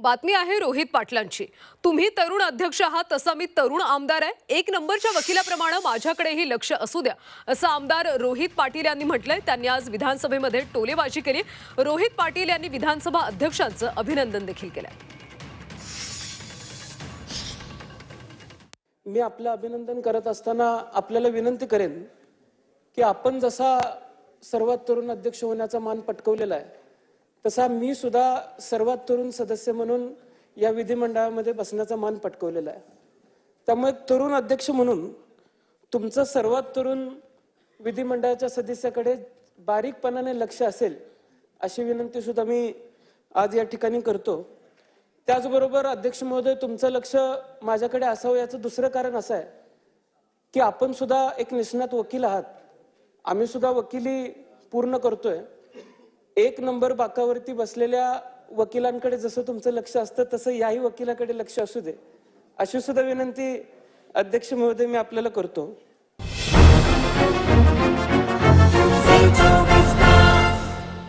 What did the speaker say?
बातमी आहे रोहित पाटलांची. तुम्ही तरुण अध्यक्ष आहात तसा मी तरुण आमदार आहे. एक नंबरच्या वकिलाप्रमाणे माझ्याकडेही लक्ष असू द्या असं आमदार रोहित पाटील यांनी म्हटलंय. त्यांनी आज विधानसभेमध्ये टोलेबाजी केली. रोहित पाटील यांनी विधानसभा अध्यक्षांचं अभिनंदन देखील केलंय. मी आपलं अभिनंदन करत असताना आपल्याला विनंती करेन की आपण जसा सर्वात तरुण अध्यक्ष होण्याचा मान पटकवलेला आहे तसा मी सुद्धा सर्वात तरुण सदस्य म्हणून या विधिमंडळामध्ये बसण्याचा मान पटकवलेला आहे. त्यामुळे तरुण अध्यक्ष म्हणून तुमचं सर्वात तरुण विधिमंडळाच्या सदस्याकडे बारीकपणाने लक्ष असेल अशी विनंती सुद्धा मी आज या ठिकाणी करतो. त्याचबरोबर अध्यक्ष महोदय तुमचं लक्ष माझ्याकडे असावं याचं दुसरं कारण असं आहे की आपण सुद्धा एक निष्णात वकील आहात. आम्ही सुद्धा वकिली पूर्ण करतोय. एक नंबर बाकावरती बसलेल्या वकिलांकडे जसं तुमचं लक्ष असतं तसं याही वकिलाकडे लक्ष असू दे. अशी सुद्धा विनंती अध्यक्ष महोदय मी आपल्याला करतो.